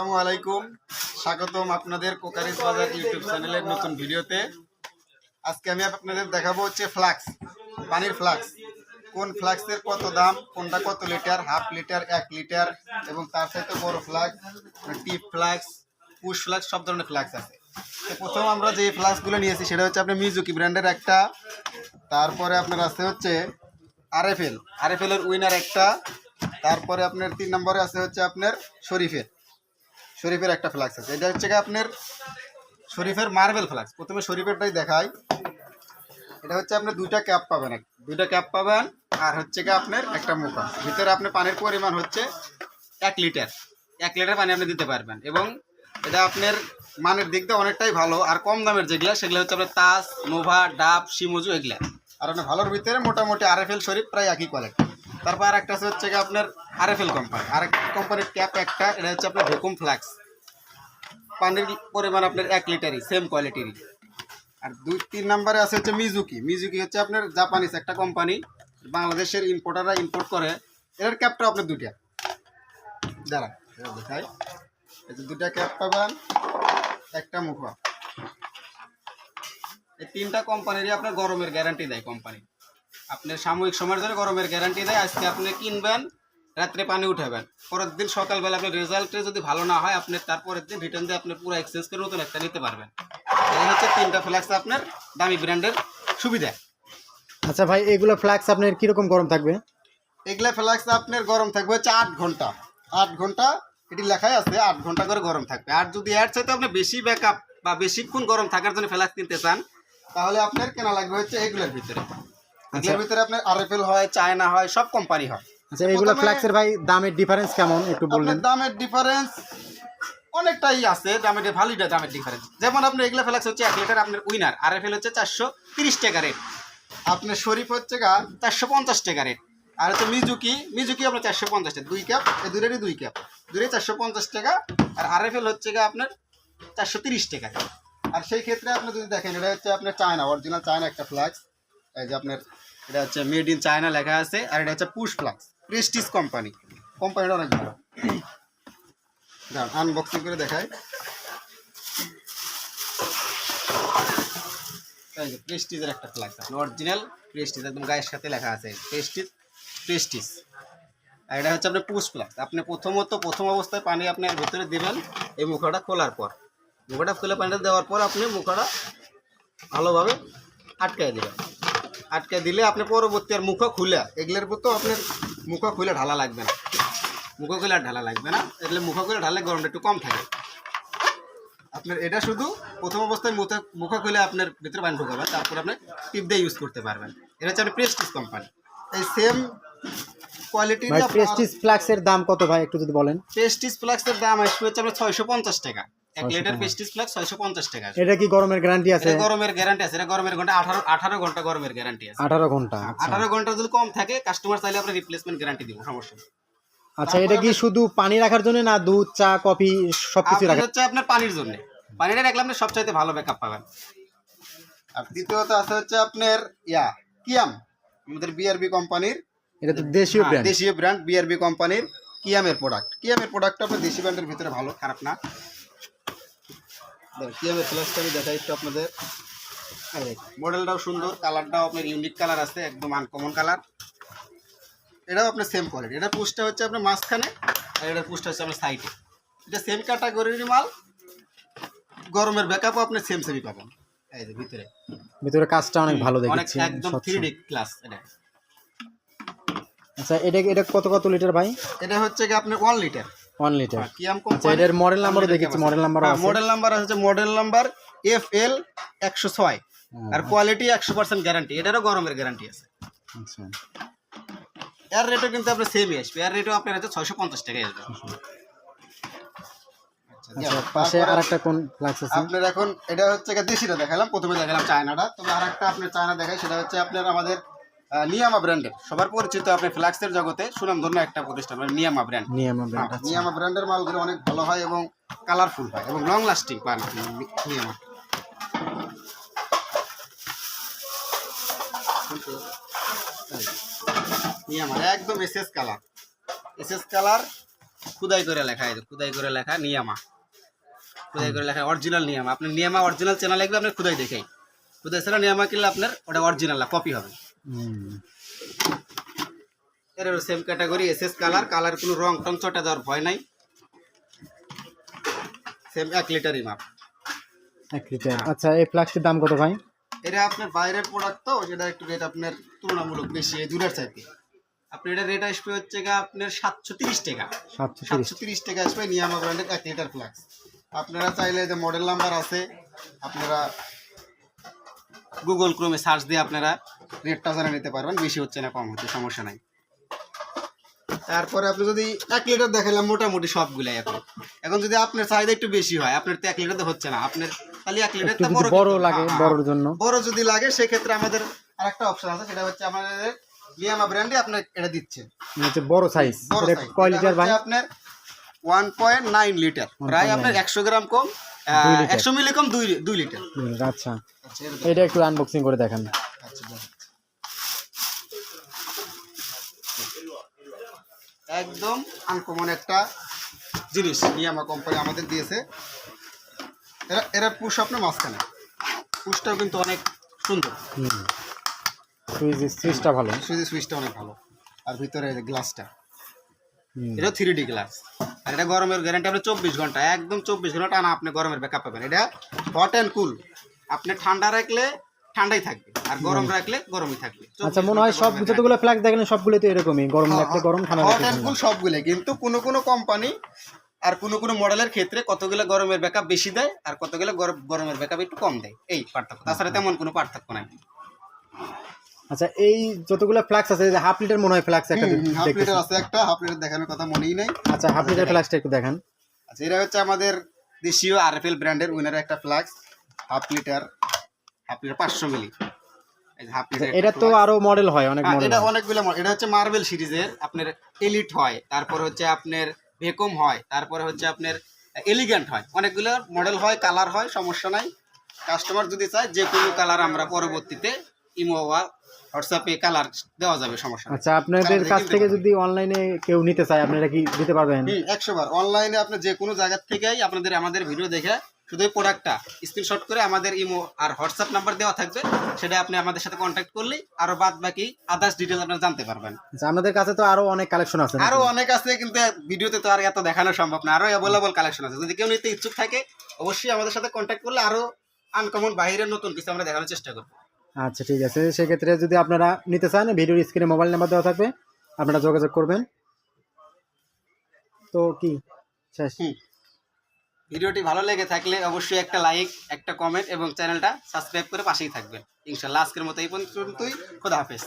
আসসালামু আলাইকুম। স্বাগতম আপনাদের কোকারিস বাজার ইউটিউব চ্যানেলের নতুন ভিডিওতে। আজকে আমি আপনাদের দেখাবো হচ্ছে ফ্লাক্স, পানির ফ্লাক্স। কোন ফ্লাক্সের কত দাম, কোনটা কত লিটার, হাফ লিটার, এক লিটার, এবং তার সাথে বড় flask tip flask, push flask, সব ধরনের ফ্লাক্স আছে। তো প্রথম আমরা যে ফ্লাক্সগুলো নিয়েছি, সেটা হচ্ছে আপনার মিজুকি ব্র্যান্ডের একটা। তারপরে আপনার আছে হচ্ছে আরএফএল। আরএফএল এর উইনার একটা। তারপরে আপনার তিন নম্বরে আছে হচ্ছে আপনার শরীফের। শরীফের একটা ফ্লাক্স আছে। এটা হচ্ছে আপনার শরীফের মার্বেল ফ্লাক্স প্রথমে শরীফেরটাই দেখাই। এটা হচ্ছে আপনি দুইটা ক্যাপ পাবেন দুইটা ক্যাপ পাবেন আর হচ্ছে গিয়ে আপনার একটা মুখা ভিতরে আপনার পানির পরিমাণ হচ্ছে এক লিটার এক লিটার পানি আপনি দিতে পারবেন এবং এটা আপনার মানের দিক দিয়ে অনেকটাই ভালো। আর কম দামের যেগুলা, সেগুলো হচ্ছে আপনার তাস, নোভা, ডাব, শিমুজু, এগুলা। আর আপনার ভালোর ভিতরে মোটামুটি আরএফএল শরীফ প্রায় একই কোয়ালিটি তারপর আর একটা হচ্ছে আপনার আরএফএল কোম্পানি আর কোম্পানির ক্যাপ একটা, এটা হচ্ছে আপনার ভেকুম ফ্লাক্স পানির পরিমাণ আপনার এক লিটারই সেম কোয়ালিটিরই আর দুই, তিন নম্বরে আছে হচ্ছে মিজুকি মিজুকি হচ্ছে আপনার জাপানিজ একটা কোম্পানি বাংলাদেশের ইম্পোর্টাররা ইম্পোর্ট করে। এর ক্যাপটা আপনার দুইটা। দাঁড়ান এটা দেখাই। এই দুটা ক্যাপ পাবেন, একটা মুখা এই তিনটা কোম্পানিরই আপনার গরমের গ্যারান্টি দেয় কোম্পানি আপনার সাময়িক সময়ের ধরে গরমের গ্যারান্টি দেয় আজকে আপনি কিনবেন রাত্রে পানি উঠাবেন। পরের দিন সকালবেলা আপনার রেজাল্টে যদি ভালো না হয় আপনি তারপরের দিন রিটার্ন দিয়ে আপনি পুরো এক্সচেঞ্জ করে নতুন একটা নিতে পারবেন। এই হচ্ছে তিনটা ফ্ল্যাক্স আপনার দামি ব্র্যান্ডের সুবিধা। আচ্ছা ভাই এগুলো ফ্ল্যাক্স আপনার কীরকম গরম থাকবে? এগুলো ফ্ল্যাক্স আপনার গরম থাকবে হচ্ছে আট ঘণ্টা। আট ঘণ্টা এটি লেখাই আছে আট ঘণ্টা করে গরম থাকবে। আর যদি এর চাইতে আপনি বেশি ব্যাকআপ বা বেশিক্ষণ গরম থাকার জন্য ফ্ল্যাক্স কিনতে চান তাহলে আপনার কেনা লাগবে হচ্ছে এগুলোর ভিতরে। এগুলোর ভিতরে আপনার আরএফএল হয় চায়না হয় সব কোম্পানি হয়। আচ্ছা এগুলো ফ্ল্যাক্সের ভাই দামের ডিফারেন্স কেমন? একটু বললেন। দামের ডিফারেন্স অনেকটাই আছে দামের ভালোই দামের ডিফারেন্স যেমন আপনার এগুলা ফ্ল্যাক্স হচ্ছে এক লিটার আপনার উইনার আর এফ হচ্ছে চারশো তিরিশ টাকা রেট আপনার শরীফ হচ্ছে গা চারশো পঞ্চাশ টাকা রেট আর হচ্ছে মিজুকি মিজুকি আপনার চারশো পঞ্চাশ টাকা দুই ক্যাপ এই দুরেরই দুই ক্যাপ দূরে চারশো পঞ্চাশ টাকা আর আর এফ হচ্ছে গা আপনার চারশো তিরিশ টাকা আর সেই ক্ষেত্রে আপনি যদি দেখেন এটা হচ্ছে আপনার চায়না অরিজিনাল চায়না একটা ফ্লাক্স এই যে আপনার, এটা হচ্ছে মেড ইন চায়না লেখা আছে, আর এটা হচ্ছে পুশ ফ্লাক্স প্রেস্টিজ কোম্পানি কোম্পানিটা অনেক ভালো। আনবক্সিং করে দেখাই। এই যে প্রেস্টিজের একটা ফ্ল্যাক্স আছে অরিজিনাল প্রেস্টিজ একদম গায়ের সাথে লেখা আছে প্রেস্টিজ প্রেস্টিজ আর এটা হচ্ছে আপনার পুশ ফ্ল্যাক্স আপনি প্রথমত প্রথম অবস্থায় পানি আপনি এর ভিতরে দেবেন, এই মুখাটা খোলার পর। মুখাটা খুলে পানিটা দেওয়ার পর আপনি মুখাটা ভালোভাবে আটকায় দেবেন। আটকায় দিলে আপনি পরবর্তী আর মুখা খুলে। এগুলোর মতো আপনার মুখা খুলে ঢালা লাগবে না। মুখো খুলে আর ঢালা লাগবে না। এগুলো মুখো খুলে ঢালে গরমটা একটু কম থাকে। আপনার এটা শুধু প্রথম অবস্থায় মুখে মুখো খুলে আপনার ভিতরে পানি ঢোকাবেন তারপর আপনি টিপ দিয়ে ইউজ করতে পারবেন। এটা হচ্ছে আপনার প্রেস্টিজ কোম্পানি এই সেম কোয়ালিটির ভাই প্রেস্টিজ ফ্ল্যাক্সের দাম কত ভাই একটু যদি বলেন? প্রেস্টিজ ফ্লাক্সের দাম আসবে হচ্ছে আপনার ছয়শো পঞ্চাশ টাকা। এক লিটার প্রেস্টিজ ফ্লাক্স ছয়শো পঞ্চাশ টাকা এটা কি গরমের গ্যারান্টি আছে? গরমের গ্যারান্টি আছে এটা গরমের ঘণ্টা আঠারো আঠারো ঘণ্টা গরমের গ্যারান্টি আছে। আঠারো ঘণ্টা আচ্ছা। আঠারো ঘণ্টা যদি কম থাকে কাস্টমার চাইলে আমরা রিপ্লেসমেন্ট গ্যারান্টি দিব সমস্যা। আচ্ছা এটা কি শুধু পানি রাখার জন্য না দুধ চা কফি সবকিছু রাখা হচ্ছে আপনার পানির জন্য। পানিটা রাখলে আপনি সবচাইতে ভালো ব্যাকআপ পাবেন। আর দ্বিতীয়ত আছে হচ্ছে আপনার ইয়া কিয়াম আমাদের বিআরবি কোম্পানির। এটা তো দেশীয় হ্যাঁ, ব্র্যান্ড দেশীয় ব্র্যান্ড বিআরবি কোম্পানির কিয়ামের প্রোডাক্ট কিয়ামের প্রোডাক্টটা আপনার দেশি ব্র্যান্ডের ভিতরে ভালো খারাপ না। কিয়ামের ফ্ল্যাশটা আমি দেখাই একটু আপনাদের? মডেলটাও সুন্দর কালারটাও আপনার ইউনিক কালার আছে একদম আনকমন কালার এটাও আপনার সেম কোয়ালিটি এটা পুষটা হচ্ছে আপনার মাঝখানে আর এটার পুষটা হচ্ছে আপনার সাইডে এটা সেম ক্যাটাগরির মাল গরমের ব্যাকআপও আপনি সেম সেমই পাবেন। এই যে ভিতরে। ভিতরে কাজটা অনেক ভালো অনেক একদম স্বচ্ছ। থ্রি ডি ক্লাস এটা। আচ্ছা এটা এটা কত কত লিটার ভাই? এটা হচ্ছে কি আপনার one litre one litre Kiam company model model নাম্বারও দেখেছি মডেল নাম্বারও আছে। মডেল নাম্বার আছে মডেল নাম্বার এফ এল একশো ছয়। আর কোয়ালিটি একশো পার্সেন্ট গ্যারান্টি এটারও গরমের গ্যারান্টি আছে। আচ্ছা। এর রেটও কিন্তু আপনার সেমই আসবে এর রেটও আপনার হচ্ছে ছয়শো পঞ্চাশ টাকায় আসবে। আচ্ছা, আচ্ছা। পাশে আরেকটা কোন আছে? আপনার এখন এটা হচ্ছে দেশিটা দেখালাম প্রথমে দেখালাম চায়নাটা তবে আর একটা আপনার চায়না দেখাই সেটা হচ্ছে আপনার আমাদের নিয়ামা ব্র্যান্ডের সবার পরিচিত আপনি ফ্ল্যাক্সের জগতে সুনামধন্য একটা প্রতিষ্ঠান মানে নিয়ামা ব্র্যান্ড নিয়ামা ব্র্যান্ড আছে নিয়ামা ব্র্যান্ডের মালগুলো অনেক ভালো হয় এবং কালারফুল হয় এবং লং লাস্টিং পান নিয়ামা। নিয়ামা একদম এসএস কালার এসএস কালার খুদাই করে লেখা এই খুদাই করে লেখা নিয়ামা। খুদাই করে লেখা অরিজিনাল নিয়ামা। আপনি নিয়ামা অরিজিনাল চ্যানেল লিখলে আপনার খুদাই দেখেই। খুদাই ছাড়া নিয়ামা কিনলে আপনার ওটা অরিজিনাল কপি হবে। এর same category SS colour colour কোনো রং টং চটা দেওয়ার ভয় নাই। সেম এক লিটারই মাপ এক লিটার আচ্ছা এই ফ্লাক্সটির দাম কত ভাই? এটা আপনার বাইরের প্রোডাক্ট তো সেটা একটু রেট আপনার তুলনামূলক বেশি এই দূরের চাইতে। আপনি এটা রেট আসবে হচ্ছে গা আপনার সাতশো তিরিশ টাকা। সাতশো তিরিশ। টাকা আসবে নিয়ামা ব্র্যান্ডের এক লিটার ফ্লাক্স আপনারা চাইলে যে মডেল নাম্বার আছে আপনারা গুগল ক্রোমে সার্চ দিয়ে আপনারা রেটটা জানা নিতে পারবেন বেশি হচ্ছে না কম হচ্ছে সমস্যা নাই। তারপরে আপনি যদি এক লিটার দেখালাম মোটামুটি সবগুলাই এখন। এখন যদি আপনার চাহিদা একটু বেশি হয় আপনার তো এক লিটার হচ্ছে না আপনার খালি এক লিটার বড় লাগে বড়র জন্য। বড় যদি লাগে সেক্ষেত্রে আমাদের আরেকটা অপশন আছে সেটা হচ্ছে আমাদের লিয়ামা ব্র্যান্ডে আপনার এটা দিচ্ছে মানে হচ্ছে বড় সাইজ। কয় লিটার ভাই? আপনার ওয়ান পয়েন্ট নাইন লিটার। প্রায় আপনার একশো গ্রাম কম একশো মিলি কম দুই দুই লিটার। আচ্ছা। আচ্ছা এটা একটু আনবক্সিং করে দেখান আচ্ছা, দেখো। একদম আনকমন একটা জিনিস ইয়ামা কোম্পানি আমাদের দিয়েছে। এরা এরা পুশ আপনার মাঝখানে। পুশটাও কিন্তু অনেক সুন্দর। সুইচ সুইচটা ভালো। সুইচ সুইচটা অনেক ভালো। আর ভিতরে গ্লাসটা এটা থ্রি ডি গ্লাস আর এটা গরমের গ্যারান্টি আপনি চব্বিশ ঘণ্টা। একদম চব্বিশ ঘণ্টা টানা আপনি গরমের ব্যাকআপ পাবেন। এটা হট অ্যান্ড কুল আপনি ঠান্ডা রাখলে ঠান্ডাই থাকবে। আর গরম রাখলে গরমই থাকবে। আচ্ছা মনে হয় সব যতগুলো ফ্ল্যাক্স দেখেন সবগুলো তো এরকমই। গরম লাগলে গরম ঠান্ডা ঠান্ডা সবগুলো কিন্তু কোনো কোনো কোম্পানি আর কোনো কোনো মডেলের ক্ষেত্রে কতগুলো গরমের ব্যাকআপ বেশি দেয় আর কতগুলো গরম- গরমের ব্যাকআপ একটু কম দেয়? এই পার্থক্য। তাছাড়া তেমন কোনো পার্থক্য নাই। আচ্ছা এই যতগুলো ফ্ল্যাক্স আছে হাফ লিটার মনে হয় ফ্ল্যাক্স একটা হাফ লিটার আছে একটা হাফ লিটার দেখানোর কথা মনেই নাই। আচ্ছা হাফ লিটার ফ্ল্যাক্সটা একটু দেখান। আচ্ছা এটা হচ্ছে আমাদের দেশীয় আরএফএল ব্র্যান্ডের উইনার একটা flask half litre half litre পাঁচশো মিলি। এটা তো আরও মডেল হয় অনেক মডেল এটা অনেকগুলো। এটা হচ্ছে মার্বেল সিরিজের আপনার এলিট হয় তারপর হচ্ছে আপনার ভেকম হয় তারপরে হচ্ছে আপনার এলিগ্যান্ট হয়। অনেকগুলো মডেল হয় কালার হয় সমস্যা নাই। কাস্টমার যদি চায় যে কোনো কালার আমরা পরবর্তীতে ইমো বা হোয়াটসঅ্যাপে কালার দেওয়া যাবে সমস্যা আচ্ছা আপনাদের কাছ থেকে যদি অনলাইনে কেউ নিতে চায় আপনারা কি দিতে পারবেন? একশো বার। অনলাইনে আপনি যে কোনো জায়গা থেকেই আপনাদের আমাদের ভিডিও দেখে শুধু এই প্রোডাক্টটা স্ক্রিনশট করে আমাদের ইমো আর হোয়াটসঅ্যাপ নাম্বার দেওয়া থাকবে সেটা আপনি আমাদের সাথে কন্ট্যাক্ট করলেই আরও বাদ বাকি আদার্স ডিটেলস আপনারা জানতে পারবেন। আচ্ছা আপনাদের কাছে তো আরও অনেক কালেকশন আছে? আরও অনেক আছে কিন্তু ভিডিওতে তো আর এত দেখানো সম্ভব না। আরও অ্যাভেলেবল কালেকশন আছে। যদি কেউ নিতে ইচ্ছুক থাকে অবশ্যই আমাদের সাথে কন্ট্যাক্ট করলে আরও আনকমন বাইরের নতুন কিছু আমরা দেখানোর চেষ্টা করব। আচ্ছা ঠিক আছে। সেক্ষেত্রে যদি আপনারা নিতে চান ভিডিওর স্ক্রিনে মোবাইল নাম্বার দেওয়া থাকবে আপনারা যোগাযোগ করবেন। তো কি? শেষ। ভিডিওটি ভালো লেগে থাকলে অবশ্যই একটা লাইক একটা কমেন্ট এবং চ্যানেলটা সাবস্ক্রাইব করে পাশেই থাকবেন। ইনশাল্লাহ আজকের মতো এই পর্যন্তই। খোদা হাফেজ।